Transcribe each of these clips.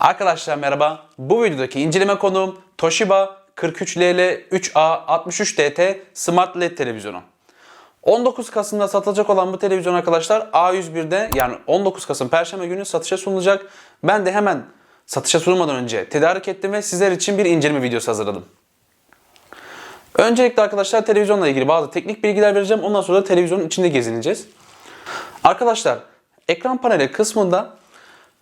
Arkadaşlar merhaba. Bu videodaki inceleme konuğum Toshiba 43LL 3A 63DT Smart LED televizyonu. 19 Kasım'da satılacak olan bu televizyon arkadaşlar A101'de yani 19 Kasım Perşembe günü satışa sunulacak. Ben de hemen satışa sunulmadan önce tedarik ettim ve sizler için bir inceleme videosu hazırladım. Öncelikle arkadaşlar televizyonla ilgili bazı teknik bilgiler vereceğim. Ondan sonra da televizyonun içinde gezineceğiz. Arkadaşlar ekran paneli kısmında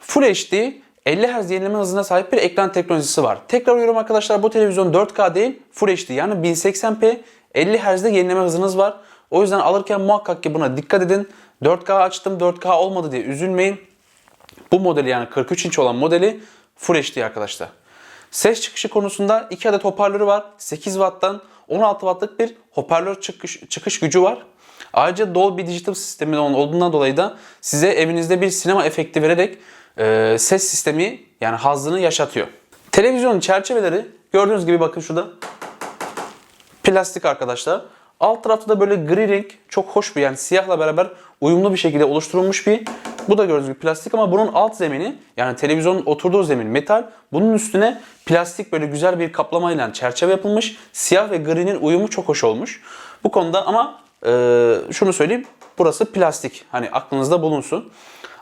Full HD 50 Hz yenileme hızına sahip bir ekran teknolojisi var. Tekrar uyarıyorum arkadaşlar bu televizyon 4K değil Full HD yani 1080p 50 Hz'de yenileme hızınız var. O yüzden alırken muhakkak ki buna dikkat edin. 4K açtım 4K olmadı diye üzülmeyin. Bu modeli yani 43 inç olan modeli Full HD arkadaşlar. Ses çıkışı konusunda 2 adet hoparlörü var. 8 Watt'tan 16 Watt'lık bir hoparlör çıkış, çıkış gücü var. Ayrıca Dolby Digital sistemi olduğundan dolayı da size evinizde bir sinema efekti vererek e, ses sistemi yani hazzını yaşatıyor. Televizyonun çerçeveleri gördüğünüz gibi bakın şurada plastik arkadaşlar. Alt tarafta da böyle gri renk çok hoş bir yani siyahla beraber uyumlu bir şekilde oluşturulmuş bir bu da gördüğünüz gibi plastik ama bunun alt zemini yani televizyonun oturduğu zemin metal. Bunun üstüne plastik böyle güzel bir kaplamayla çerçeve yapılmış. Siyah ve gri'nin uyumu çok hoş olmuş. Bu konuda ama e, şunu söyleyeyim burası plastik. Hani aklınızda bulunsun.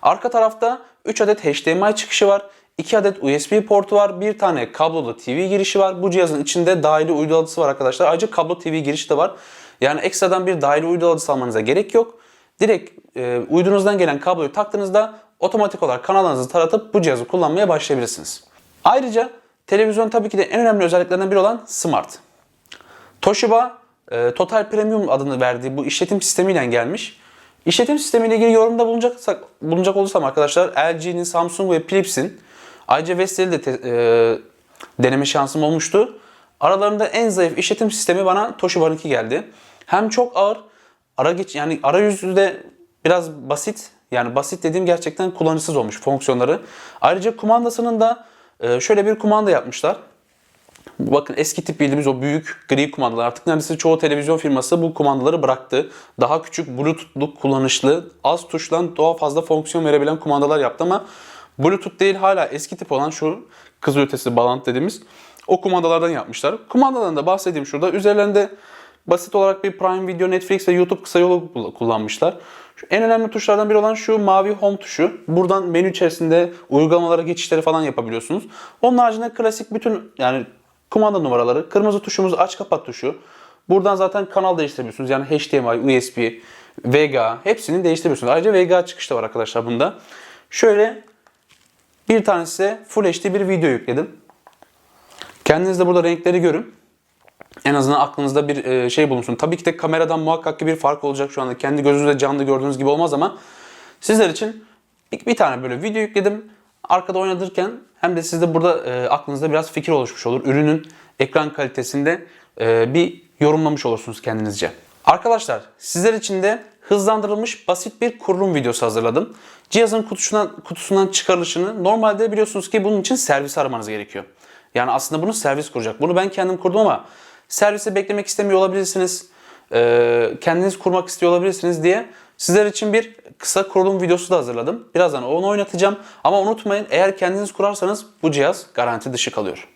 Arka tarafta 3 adet HDMI çıkışı var. 2 adet USB portu var. Bir tane kablolu TV girişi var. Bu cihazın içinde dahili uydu alıcısı var arkadaşlar. Ayrıca kablo TV girişi de var. Yani ekstradan bir dahili uydu alıcısı almanıza gerek yok. Direkt e, uydunuzdan gelen kabloyu taktığınızda otomatik olarak kanallarınızı taratıp bu cihazı kullanmaya başlayabilirsiniz. Ayrıca televizyon tabii ki de en önemli özelliklerinden biri olan Smart. Toshiba e, Total Premium adını verdiği bu işletim sistemiyle gelmiş. İşletim sistemiyle ilgili yorumda bulunacaksak, bulunacak olursam arkadaşlar LG'nin, Samsung ve Philips'in ayrıca Vestel'i de te- e, deneme şansım olmuştu. Aralarında en zayıf işletim sistemi bana Toshiba'nınki geldi. Hem çok ağır, ara geç yani arayüzü de biraz basit. Yani basit dediğim gerçekten kullanışsız olmuş fonksiyonları. Ayrıca kumandasının da e, şöyle bir kumanda yapmışlar. Bakın eski tip bildiğimiz o büyük gri kumandalar artık neredeyse çoğu televizyon firması bu kumandaları bıraktı. Daha küçük bluetooth'lu kullanışlı az tuşla daha fazla fonksiyon verebilen kumandalar yaptı ama bluetooth değil hala eski tip olan şu kızıl ötesi bağlantı dediğimiz o kumandalardan yapmışlar. Kumandadan da bahsedeyim şurada. Üzerlerinde basit olarak bir Prime Video, Netflix ve YouTube kısa yolu kullanmışlar. En önemli tuşlardan biri olan şu mavi home tuşu. Buradan menü içerisinde uygulamalara geçişleri falan yapabiliyorsunuz. Onun haricinde klasik bütün yani kumanda numaraları, kırmızı tuşumuz aç kapat tuşu. Buradan zaten kanal değiştirebiliyorsunuz. Yani HDMI, USB, VGA hepsini değiştirebiliyorsunuz. Ayrıca VGA çıkışı da var arkadaşlar bunda. Şöyle bir tanesi Full HD bir video yükledim. Kendiniz de burada renkleri görün. En azından aklınızda bir e, şey bulunsun. Tabii ki de kameradan muhakkak ki bir fark olacak şu anda. Kendi gözünüzle canlı gördüğünüz gibi olmaz ama sizler için bir, bir tane böyle video yükledim. Arkada oynatırken hem de sizde burada e, aklınızda biraz fikir oluşmuş olur. Ürünün ekran kalitesinde e, bir yorumlamış olursunuz kendinizce. Arkadaşlar sizler için de hızlandırılmış basit bir kurulum videosu hazırladım. Cihazın kutusundan, kutusundan çıkarılışını normalde biliyorsunuz ki bunun için servis aramanız gerekiyor. Yani aslında bunu servis kuracak. Bunu ben kendim kurdum ama servise beklemek istemiyor olabilirsiniz. Ee, kendiniz kurmak istiyor olabilirsiniz diye sizler için bir kısa kurulum videosu da hazırladım. Birazdan onu oynatacağım. Ama unutmayın eğer kendiniz kurarsanız bu cihaz garanti dışı kalıyor.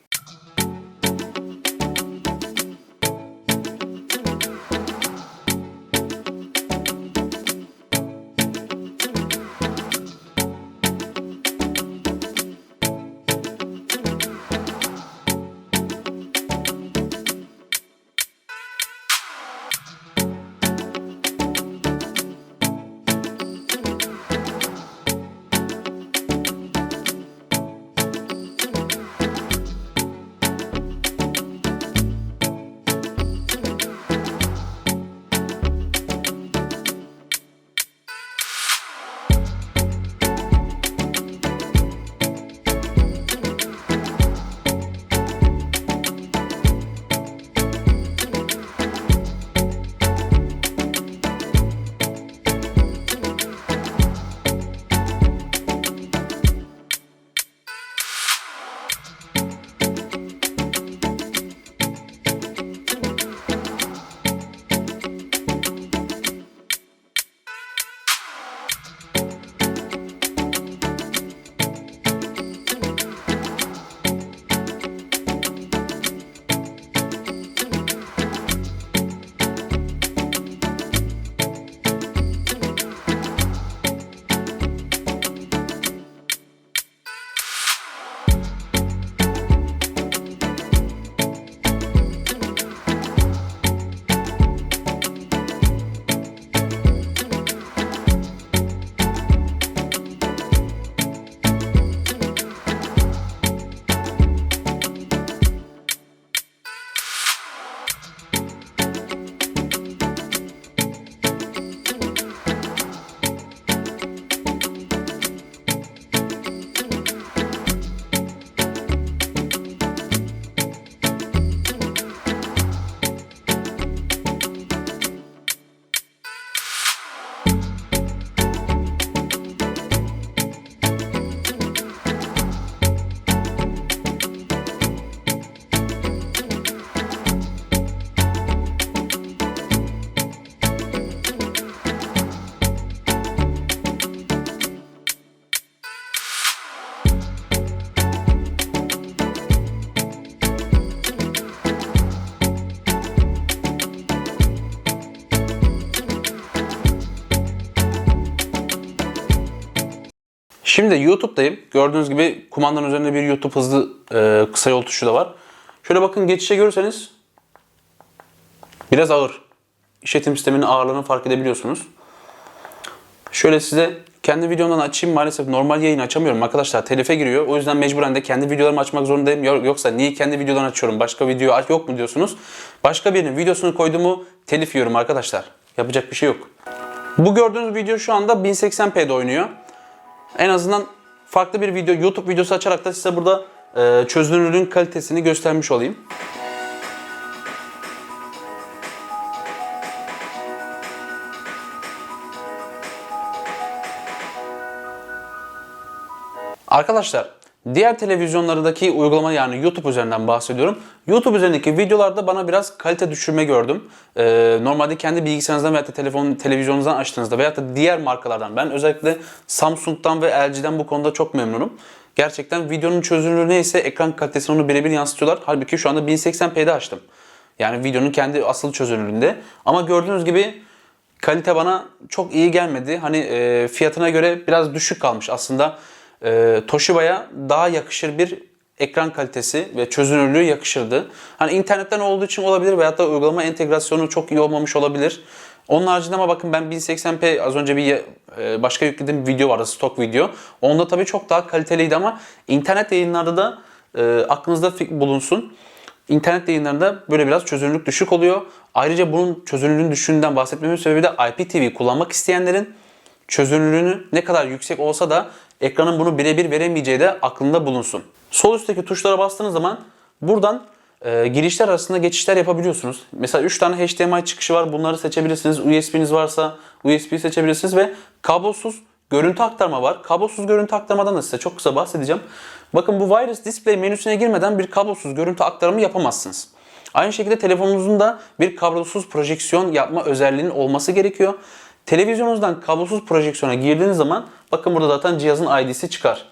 Şimdi YouTube'dayım. Gördüğünüz gibi kumandanın üzerinde bir YouTube hızlı e, kısa yol tuşu da var. Şöyle bakın geçişe görürseniz biraz ağır. İşletim sisteminin ağırlığını fark edebiliyorsunuz. Şöyle size kendi videomdan açayım. Maalesef normal yayın açamıyorum arkadaşlar. Telife giriyor. O yüzden mecburen de kendi videolarımı açmak zorundayım. Yo- Yoksa niye kendi videodan açıyorum? Başka video aç yok mu diyorsunuz. Başka birinin videosunu koyduğumu telif yiyorum arkadaşlar. Yapacak bir şey yok. Bu gördüğünüz video şu anda 1080p'de oynuyor. En azından farklı bir video, YouTube videosu açarak da size burada e, çözünürlüğün kalitesini göstermiş olayım. Arkadaşlar diğer televizyonlardaki uygulama yani YouTube üzerinden bahsediyorum. YouTube üzerindeki videolarda bana biraz kalite düşürme gördüm. Ee, normalde kendi bilgisayarınızdan veya da telefon, televizyonunuzdan açtığınızda veya diğer markalardan ben özellikle Samsung'dan ve LG'den bu konuda çok memnunum. Gerçekten videonun çözünürlüğü neyse ekran kalitesini onu birebir yansıtıyorlar. Halbuki şu anda 1080p'de açtım. Yani videonun kendi asıl çözünürlüğünde. Ama gördüğünüz gibi kalite bana çok iyi gelmedi. Hani e, fiyatına göre biraz düşük kalmış. Aslında e, Toshiba'ya daha yakışır bir ekran kalitesi ve çözünürlüğü yakışırdı. Hani internetten olduğu için olabilir veyahut da uygulama entegrasyonu çok iyi olmamış olabilir. Onun haricinde ama bakın ben 1080p az önce bir e, başka yüklediğim video vardı stok video. Onda tabii çok daha kaliteliydi ama internet yayınlarda da e, aklınızda bulunsun. İnternet yayınlarında böyle biraz çözünürlük düşük oluyor. Ayrıca bunun çözünürlüğün düşüğünden bahsetmemin sebebi de IPTV kullanmak isteyenlerin çözünürlüğünü ne kadar yüksek olsa da ekranın bunu birebir veremeyeceği de aklında bulunsun. Sol üstteki tuşlara bastığınız zaman buradan e, girişler arasında geçişler yapabiliyorsunuz. Mesela 3 tane HDMI çıkışı var. Bunları seçebilirsiniz. USB'niz varsa USB seçebilirsiniz ve kablosuz görüntü aktarma var. Kablosuz görüntü aktarmadan da size çok kısa bahsedeceğim. Bakın bu Wireless Display menüsüne girmeden bir kablosuz görüntü aktarımı yapamazsınız. Aynı şekilde telefonunuzun da bir kablosuz projeksiyon yapma özelliğinin olması gerekiyor. Televizyonunuzdan kablosuz projeksiyona girdiğiniz zaman bakın burada zaten cihazın ID'si çıkar.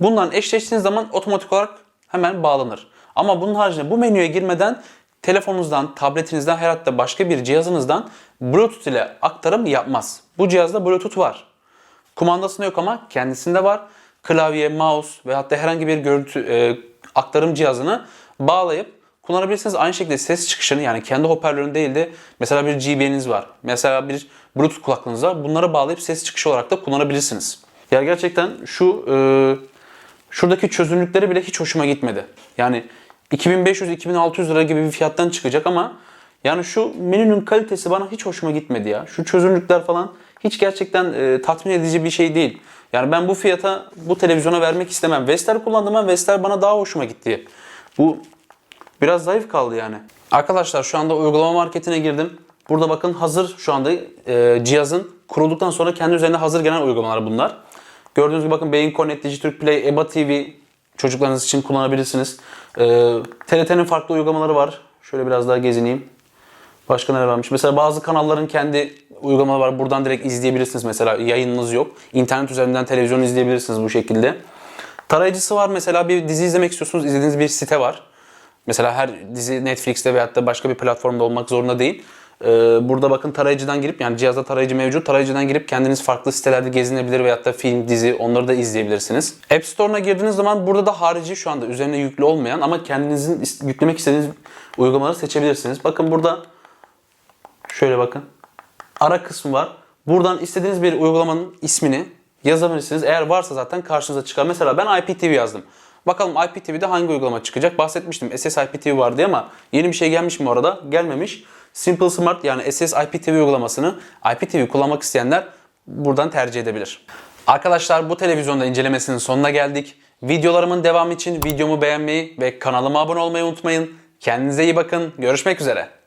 Bundan eşleştiğiniz zaman otomatik olarak hemen bağlanır. Ama bunun haricinde bu menüye girmeden telefonunuzdan, tabletinizden da başka bir cihazınızdan Bluetooth ile aktarım yapmaz. Bu cihazda Bluetooth var. Kumandasında yok ama kendisinde var. Klavye, mouse ve hatta herhangi bir görüntü e, aktarım cihazını bağlayıp kullanabilirsiniz. Aynı şekilde ses çıkışını yani kendi hoparlörün değil de mesela bir JBL'iniz var. Mesela bir Bluetooth kulaklığınız var. Bunları bağlayıp ses çıkışı olarak da kullanabilirsiniz. Ya gerçekten şu e, şuradaki çözünürlükleri bile hiç hoşuma gitmedi. Yani 2500-2600 lira gibi bir fiyattan çıkacak ama yani şu menünün kalitesi bana hiç hoşuma gitmedi ya. Şu çözünürlükler falan hiç gerçekten e, tatmin edici bir şey değil. Yani ben bu fiyata bu televizyona vermek istemem. Vestel kullandım ben. Vestel bana daha hoşuma gitti. Bu biraz zayıf kaldı yani. Arkadaşlar şu anda uygulama marketine girdim. Burada bakın hazır şu anda e, cihazın kurulduktan sonra kendi üzerinde hazır gelen uygulamalar bunlar. Gördüğünüz gibi bakın Beyin Connect, Dijitürk Play, EBA TV çocuklarınız için kullanabilirsiniz. E, TRT'nin farklı uygulamaları var. Şöyle biraz daha gezineyim. Başka neler varmış? Mesela bazı kanalların kendi uygulamaları var. Buradan direkt izleyebilirsiniz mesela. Yayınınız yok. İnternet üzerinden televizyon izleyebilirsiniz bu şekilde. Tarayıcısı var. Mesela bir dizi izlemek istiyorsunuz. izlediğiniz bir site var. Mesela her dizi Netflix'te veyahut da başka bir platformda olmak zorunda değil. Ee, burada bakın tarayıcıdan girip yani cihazda tarayıcı mevcut. Tarayıcıdan girip kendiniz farklı sitelerde gezinebilir veyahut da film, dizi onları da izleyebilirsiniz. App Store'una girdiğiniz zaman burada da harici şu anda üzerine yüklü olmayan ama kendinizin yüklemek istediğiniz uygulamaları seçebilirsiniz. Bakın burada Şöyle bakın. Ara kısmı var. Buradan istediğiniz bir uygulamanın ismini yazabilirsiniz. Eğer varsa zaten karşınıza çıkar. Mesela ben IPTV yazdım. Bakalım IPTV'de hangi uygulama çıkacak? Bahsetmiştim SS IPTV var diye ama yeni bir şey gelmiş mi orada? Gelmemiş. Simple Smart yani SS IPTV uygulamasını IPTV kullanmak isteyenler buradan tercih edebilir. Arkadaşlar bu televizyonda incelemesinin sonuna geldik. Videolarımın devamı için videomu beğenmeyi ve kanalıma abone olmayı unutmayın. Kendinize iyi bakın. Görüşmek üzere.